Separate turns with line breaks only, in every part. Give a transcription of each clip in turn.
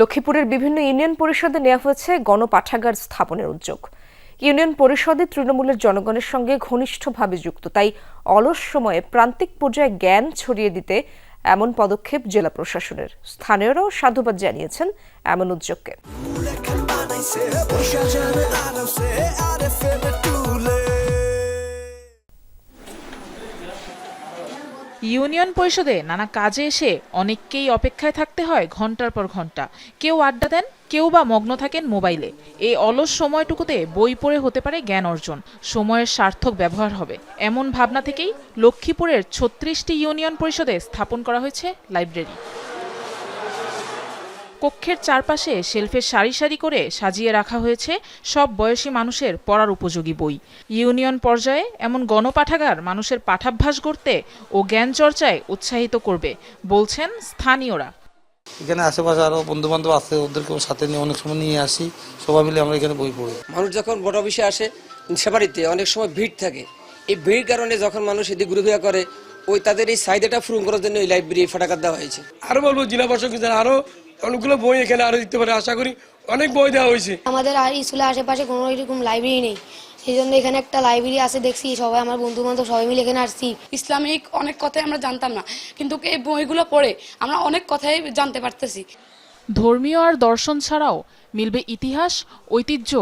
লক্ষ্মীপুরের বিভিন্ন ইউনিয়ন পরিষদে নেওয়া হয়েছে গণপাঠাগার স্থাপনের উদ্যোগ। ইউনিয়ন পরিষদে তৃণমূলের জনগণের সঙ্গে ঘনিষ্ঠভাবে যুক্ত, তাই অলস সময়ে প্রান্তিক পর্যায়ে জ্ঞান ছড়িয়ে দিতে এমন পদক্ষেপ জেলা প্রশাসনের। স্থানীয়রাও সাধুবাদ জানিয়েছেন এমন উদ্যোগকে।
ইউনিয়ন পরিষদে নানা কাজে এসে অনেককেই অপেক্ষায় থাকতে হয় ঘণ্টার পর ঘণ্টা। কেউ আড্ডা দেন, কেউ বা মগ্ন থাকেন মোবাইলে। এই অলস সময়টুকুতে বই পড়ে হতে পারে জ্ঞান অর্জন। সময়ের সার্থক ব্যবহার হবে। এমন ভাবনা থেকেই লক্ষ্মীপুরের ছত্রিশটি ইউনিয়ন পরিষদে স্থাপন করা হয়েছে লাইব্রেরি। কক্ষের চারপাশে শেলফে সারি সারি করে সাজিয়ে রাখা হয়েছে সব বয়সী মানুষের পড়ার উপযোগী বই। ইউনিয়ন পর্যায়ে এমন গণপাঠাগার মানুষের পাঠাভ্যাস গড়তে ও জ্ঞান চর্চায় উৎসাহিত করবে বলছেন স্থানীয়রা।
এখানে আশেপাশে আরও বন্ধু বান্ধব আছে ওদেরকেও সাথে নিয়ে অনেক সময় নিয়ে আসি সবাই মিলে আমরা এখানে বই পড়ি।
মানুষ যখন বড় অফিসে আসে সেবাড়িতে অনেক সময় ভিড় থাকে। এই ভিড় কারণে যখন মানুষ এদিকে ঘুরে করে ওই তাদের এই চাহিদাটা পূরণ করার জন্য এই লাইব্রেরি ফাটাকার দেওয়া হয়েছে।
আরও বলব জেলা প্রশাসক যারা আরও অনেকগুলো বই এখানে আরও দিতে পারে আশা করি অনেক বই দেওয়া হয়েছে।
আমাদের আর স্কুলের আশেপাশে কোনো এরকম লাইব্রেরি নেই। সেই জন্য এখানে একটা লাইব্রেরি আছে দেখছি সবাই আমার বন্ধু বান্ধব সবাই মিলে এখানে আসছি।
ইসলামিক অনেক কথাই আমরা জানতাম না কিন্তু এই বইগুলো পড়ে আমরা অনেক কথাই জানতে পারতেছি।
ধর্মীয় আর দর্শন ছাড়াও মিলবে ইতিহাস ঐতিহ্য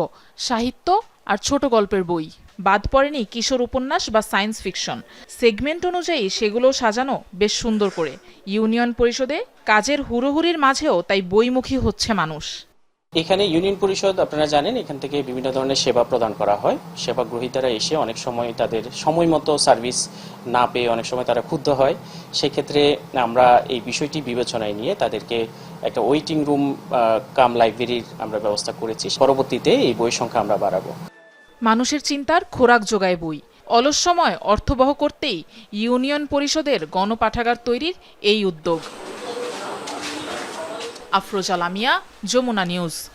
সাহিত্য আর ছোট গল্পের বই। বাদ পড়েনি কিশোর উপন্যাস বা সায়েন্স ফিকশন। সেগমেন্ট অনুযায়ী সেগুলো সাজানো বেশ সুন্দর করে। ইউনিয়ন পরিষদে কাজের হুড়োহুড়ির মাঝেও তাই বইমুখী হচ্ছে মানুষ।
এখানে ইউনিয়ন পরিষদ, আপনারা জানেন, এখান থেকে বিভিন্ন ধরনের সেবা প্রদান করা হয়। সেবা গ্রহীতারা এসে অনেক সময় তাদের সময় মতো সার্ভিস না পেয়ে অনেক সময় তারা ক্ষুব্ধ হয়। সেক্ষেত্রে আমরা এই বিষয়টি বিবেচনায় নিয়ে তাদেরকে একটা ওয়েটিং রুম কাম লাইব্রেরির আমরা ব্যবস্থা করেছি। পরবর্তীতে এই বই সংখ্যা আমরা বাড়াবো।
মানুষের চিন্তার খোরাক যোগায় বই। অলস সময় অর্থবহ করতেই ইউনিয়ন পরিষদের গণপাঠাগার তৈরির এই উদ্যোগ। আফরোজা লামিয়া, যমুনা নিউজ।